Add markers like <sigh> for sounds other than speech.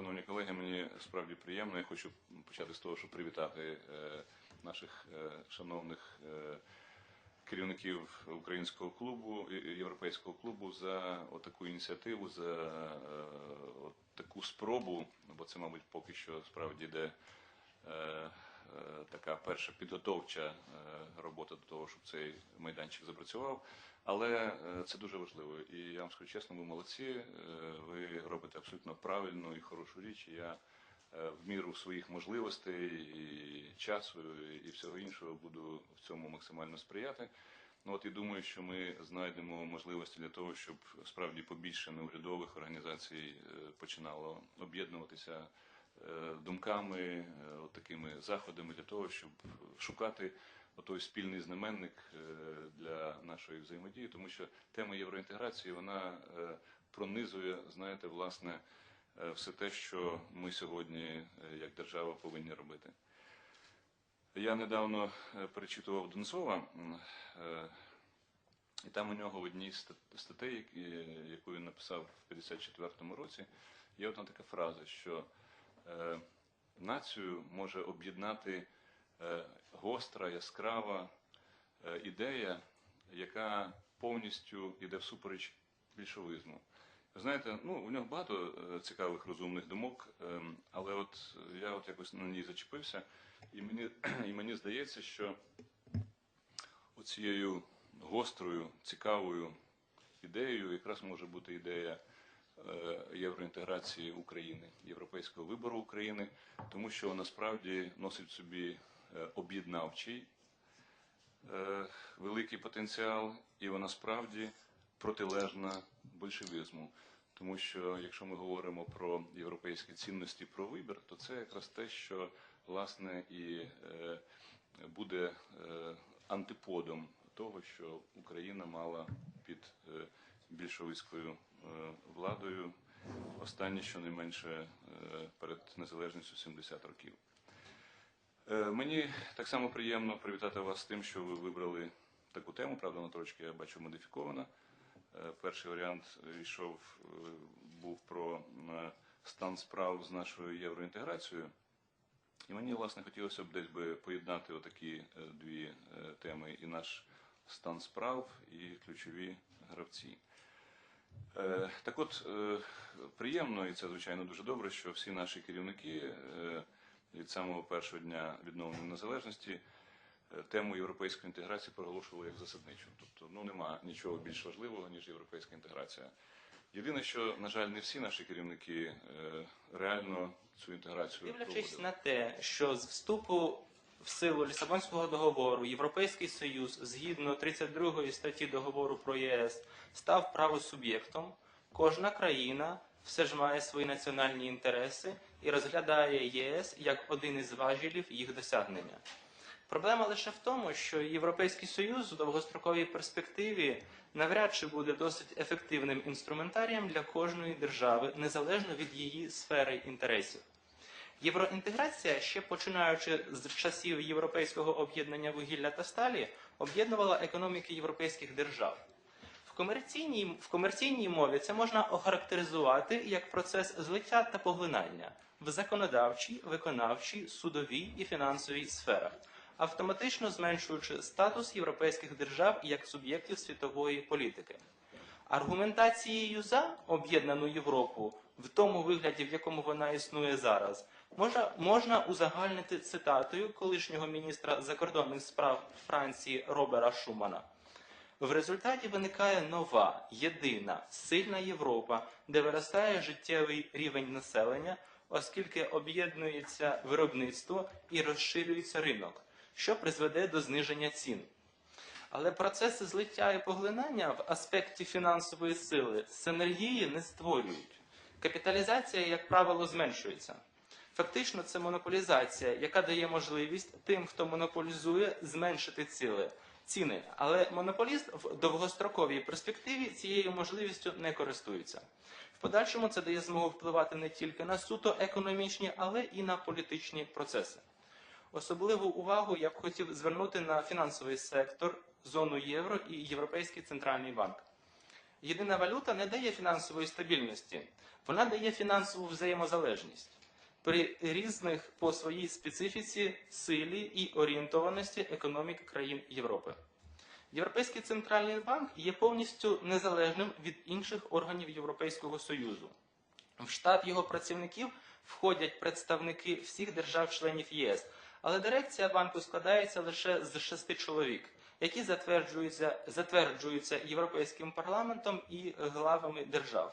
Шановні колеги, мені справді приємно. Я хочу почати з того, щоб привітати е, наших е, шановних е, керівників українського клубу, європейського клубу за таку ініціативу, за таку спробу, бо це, мабуть, поки що справді йде така перша підготовча е, робота до того, щоб цей майданчик запрацював. Але е, це дуже важливо. І я вам скажу чесно, ви молодці. Е, Ви робите абсолютно правильну і хорошу річ. Я е, в міру своїх можливостей і часу, і всього іншого буду в цьому максимально сприяти. Ну от і думаю, що ми знайдемо можливості для того, щоб справді побільше неурядових організацій е, починало об'єднуватися е, думками, е, от такими заходами для того, щоб шукати той спільний знаменник е, для нашої взаємодії, тому що тема євроінтеграції вона е, пронизує, знаєте, власне, е, все те, що ми сьогодні е, як держава повинні робити. Я недавно е, перечитував Донцова, е, і там у нього в одній з статей, яку він написав в 54-му році, є одна така фраза, що е, націю може об'єднати е, гостра, яскрава е, ідея, яка повністю йде всупереч більшовизму. Ви знаєте, ну у нього багато е, цікавих розумних думок, ем, але от я от якось на ній зачепився, і мені, <clears throat> і мені здається, що оцією гострою, цікавою ідеєю якраз може бути ідея е, євроінтеграції України, європейського вибору України, тому що вона справді носить собі е, об'єднавчий е, великий потенціал, і вона справді протилежна большевизму. Тому що якщо ми говоримо про європейські цінності, про вибір, то це якраз те, що власне і е, буде е, антиподом того, що Україна мала під е, більшовицькою е, владою останні щонайменше е, перед незалежністю 70 років. Е, Мені так само приємно привітати вас з тим, що ви вибрали таку тему. Правда, вона трошки я бачу модифікована. Е, Перший варіант е, йшов, е, був про е, стан справ з нашою євроінтеграцією. І мені, власне, хотілося б десь би поєднати отакі е, дві е, теми: і наш стан справ, і ключові гравці. Е, Так от, е, приємно, і це, звичайно, дуже добре, що всі наші керівники е, від самого першого дня відновлення незалежності тему європейської інтеграції проголошували як засадничу. Тобто, ну нема нічого більш важливого, ніж європейська інтеграція. Єдине, що, на жаль, не всі наші керівники реально цю інтеграцію Дивлячись на те, що з вступу в силу Лісабонського договору Європейський Союз згідно 32 статті договору про ЄС став правосуб'єктом, кожна країна все ж має свої національні інтереси і розглядає ЄС як один із важелів їх досягнення. Проблема лише в тому, що Європейський Союз у довгостроковій перспективі навряд чи буде досить ефективним інструментарієм для кожної держави, незалежно від її сфери інтересів. Євроінтеграція, ще починаючи з часів європейського об'єднання вугілля та сталі, об'єднувала економіки європейських держав. В комерційній, в комерційній мові це можна охарактеризувати як процес злиття та поглинання в законодавчій, виконавчій, судовій і фінансовій сферах, автоматично зменшуючи статус європейських держав як суб'єктів світової політики. Аргументацією за об'єднану Європу в тому вигляді, в якому вона існує зараз, можна, можна узагальнити цитатою колишнього міністра закордонних справ Франції Робера Шумана. В результаті виникає нова, єдина, сильна Європа, де виростає життєвий рівень населення, оскільки об'єднується виробництво і розширюється ринок, що призведе до зниження цін. Але процеси злиття і поглинання в аспекті фінансової сили синергії не створюють. Капіталізація, як правило, зменшується. Фактично, це монополізація, яка дає можливість тим, хто монополізує, зменшити ціли, ціни. Але монополіст в довгостроковій перспективі цією можливістю не користується. В подальшому це дає змогу впливати не тільки на суто економічні, але і на політичні процеси. Особливу увагу я б хотів звернути на фінансовий сектор, зону євро і Європейський центральний банк. Єдина валюта не дає фінансової стабільності, вона дає фінансову взаємозалежність при різних по своїй специфіці, силі і орієнтованості економік країн Європи. Європейський центральний банк є повністю незалежним від інших органів Європейського Союзу. В штат його працівників входять представники всіх держав-членів ЄС, але дирекція банку складається лише з шести чоловік, які затверджуються, затверджуються Європейським парламентом і главами держав.